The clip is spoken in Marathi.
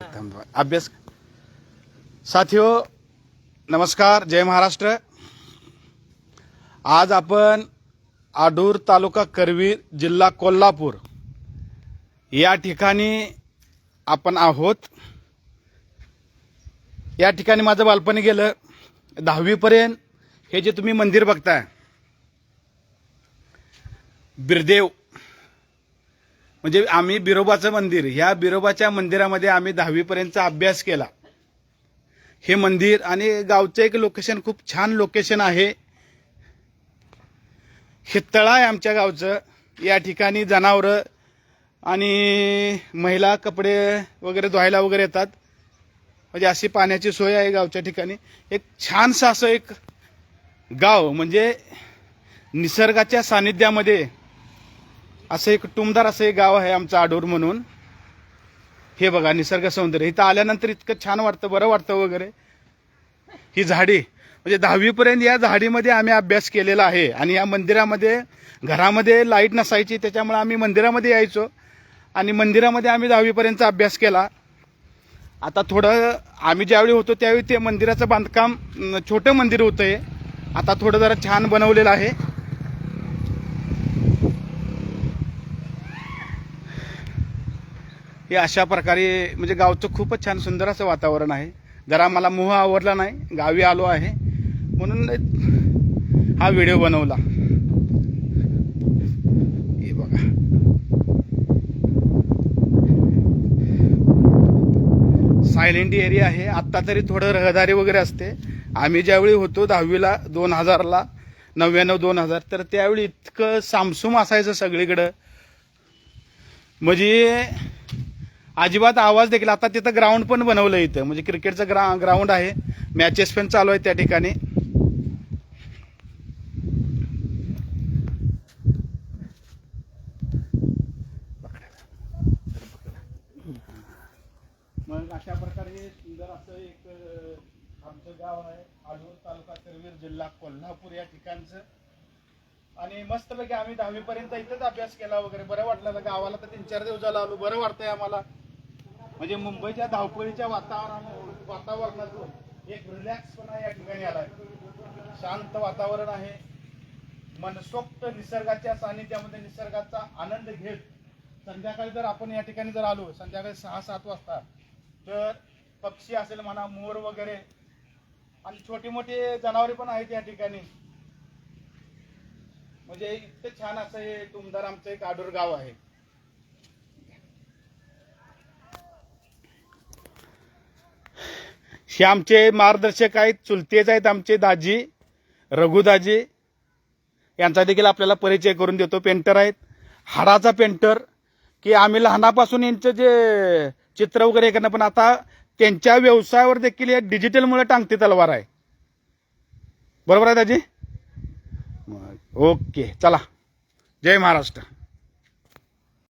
थांबा. अभ्यास साथियो नमस्कार जय महाराष्ट्र. आज आपण आडूर तालुका करवीर जिल्हा कोल्हापूर. या ठिकाणी आपण आहोत. या ठिकाणी माझं बालपणी गेलं. दहावीपर्यंत हे जे तुम्ही मंदिर बघताय बिरदेव म्हणजे आम्ही बिरोबाचं मंदिर ह्या बिरोबाच्या मंदिरामध्ये आम्ही दहावीपर्यंतचा अभ्यास केला. हे मंदिर आणि गावचं एक लोकेशन खूप छान लोकेशन आहे. हे तळं आहे आमच्या गावचं. या ठिकाणी जनावरं आणि महिला कपडे वगैरे धुवायला वगैरे येतात. म्हणजे अशी पाण्याची सोय आहे गावच्या ठिकाणी. एक छानसं असं एक गाव म्हणजे निसर्गाच्या सानिध्यामध्ये असं एक टुमदार असं एक गाव आहे आमचं आडूर म्हणून. हे बघा निसर्ग सौंदर्य. इथं आल्यानंतर इतकं छान वाटतं बरं वाटतं वगैरे. ही झाडी म्हणजे दहावीपर्यंत या झाडीमध्ये आम्ही अभ्यास केलेला आहे. आणि या मंदिरामध्ये घरामध्ये लाइट नसायची त्याच्यामुळे आम्ही मंदिरामध्ये यायचो. आणि मंदिरामध्ये आम्ही दहावीपर्यंतचा अभ्यास केला. आता थोडं आम्ही ज्यावेळी होतो त्यावेळी ते मंदिराचं बांधकाम छोटं मंदिर होतं हे आता थोडं जरा छान बनवलेलं आहे. हे अशा प्रकारे म्हणजे गावचं खूपच छान सुंदर असं वातावरण आहे. जरा मला मोह आवडला नाही गावी आलो आहे. म्हणून हा व्हिडिओ बनवला. हे बघा. सायलेंट एरिया आहे. आत्ता तरी थोडं रहदारी वगैरे असते. आम्ही ज्यावेळी होतो दहावीला दोन हजारला नव्याण्णव दोन हजार तर त्यावेळी इतकं सामसूम असायचं सगळीकडं. म्हणजे अजिबात आवाज देखील आता तिथं ग्राउंड पण बनवलं इथं. म्हणजे क्रिकेटचं ग्रा ग्राउंड आहे. मॅचेस पण चालू आहे त्या ठिकाणी. मग अशा प्रकारे सुंदर असं एक आमचं गाव आहे. आलूर तालुका करवीर जिल्हा कोल्हापूर या ठिकाणचं. आणि मस्तपैकी आम्ही दहावीपर्यंत इथंच अभ्यास केला वगैरे. बरं वाटलं गावाला तर तीन चार दिवस झाला आलो. बरं वाटतंय आम्हाला. म्हणजे मुंबईच्या धावपळीच्या वातावरण वातावरणातून एक रिलॅक्सपणा या ठिकाणी आलाय. शांत वातावरण आहे. मनसोक्त निसर्गाच्या सानिध्यामध्ये निसर्गाचा आनंद घेत संध्याकाळी जर आपण या ठिकाणी जर आलो संध्याकाळी सहा सात वाजता तर पक्षी असेल म्हणा मोर वगैरे आणि छोटी मोठी जनावरे पण आहेत या ठिकाणी. म्हणजे इतकं छान असं हे तुमदार आमचं एक आडूर गाव आहे. हे आमचे मार्गदर्शक आहेत चुलतेच आहेत आमचे दाजी रघुदाजी. यांचा देखील आपल्याला परिचय करून देतो. पेंटर आहेत. हाडाचा पेंटर की आम्ही लहानापासून यांचं जे चित्र वगैरे करणं पण आता त्यांच्या व्यवसायावर देखील हे डिजिटलमुळे टांगती तलवार आहे. बरोबर आहे दाजी? ओके. चला. जय महाराष्ट्र.